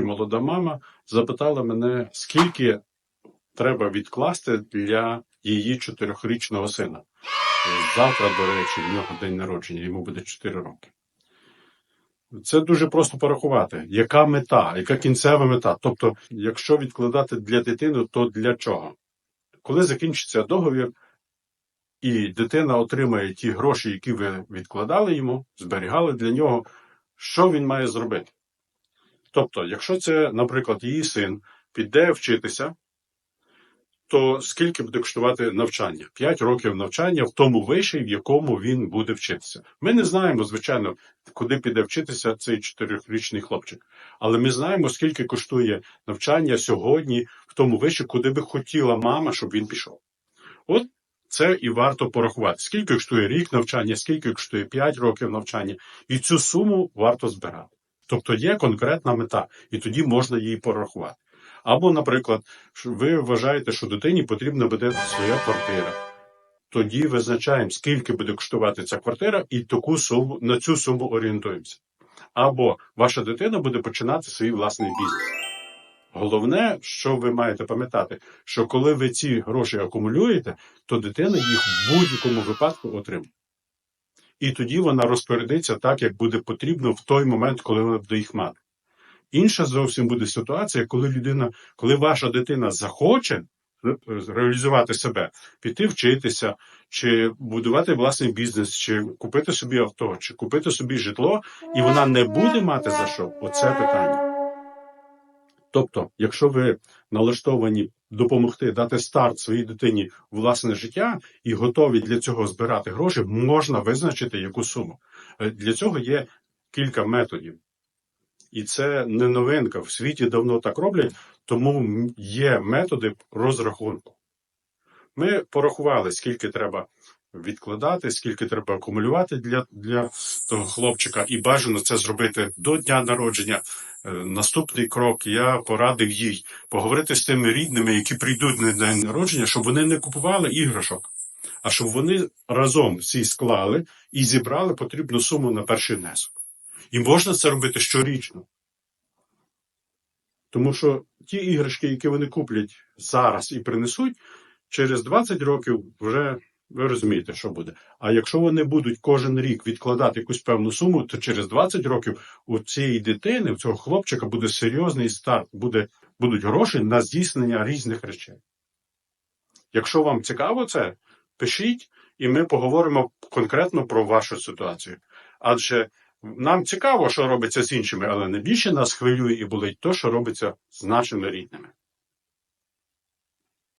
Молода мама запитала мене, скільки треба відкласти для її чотирьохрічного сина. Завтра, до речі, в нього день народження, йому буде 4 роки. Це дуже просто порахувати, яка мета, яка кінцева мета. Тобто, якщо відкладати для дитини, то для чого? Коли закінчиться договір, і дитина отримає ті гроші, які ви відкладали йому, зберігали для нього, що він має зробити? Тобто, якщо це, наприклад, її син піде вчитися, то скільки буде коштувати навчання? 5 років навчання в тому виші, в якому він буде вчитися. Ми не знаємо, звичайно, куди піде вчитися цей чотирирічний хлопчик. Але ми знаємо, скільки коштує навчання сьогодні в тому виші, куди би хотіла мама, щоб він пішов. От це і варто порахувати. Скільки коштує рік навчання, скільки коштує 5 років навчання, і цю суму варто збирати. Тобто є конкретна мета, і тоді можна її порахувати. Або, наприклад, ви вважаєте, що дитині потрібна буде своя квартира. Тоді визначаємо, скільки буде коштувати ця квартира, і таку суму на цю суму орієнтуємося. Або ваша дитина буде починати свій власний бізнес. Головне, що ви маєте пам'ятати, що коли ви ці гроші акумулюєте, то дитина їх в будь-якому випадку отримає. І тоді вона розпорядиться так, як буде потрібно в той момент, коли вона буде їх мати. Інша зовсім буде ситуація, коли людина, коли ваша дитина захоче реалізувати себе, піти вчитися, чи будувати власний бізнес, чи купити собі авто, чи купити собі житло, і вона не буде мати за що, оце питання. Тобто, якщо ви налаштовані допомогти дати старт своїй дитині власне життя і готові для цього збирати гроші, можна визначити яку суму. Е, Для цього є кілька методів. І це не новинка. В світі давно так роблять, тому є методи розрахунку. Ми порахували, скільки треба відкладати, скільки треба акумулювати для, для того хлопчика, і бажано це зробити до дня народження. Е, Наступний крок я порадив їй поговорити з тими рідними, які прийдуть на день народження, щоб вони не купували іграшок, а щоб вони разом всі склали і зібрали потрібну суму на перший внесок. І можна це робити щорічно. Тому що ті іграшки, які вони куплять зараз і принесуть, через 20 років вже ви розумієте, що буде. А якщо вони будуть кожен рік відкладати якусь певну суму, то через 20 років у цієї дитини, у цього хлопчика буде серйозний старт, буде, будуть гроші на здійснення різних речей. Якщо вам цікаво це, пишіть, і ми поговоримо конкретно про вашу ситуацію. Адже нам цікаво, що робиться з іншими, але найбільше нас хвилює і болить то, що робиться з нашими рідними.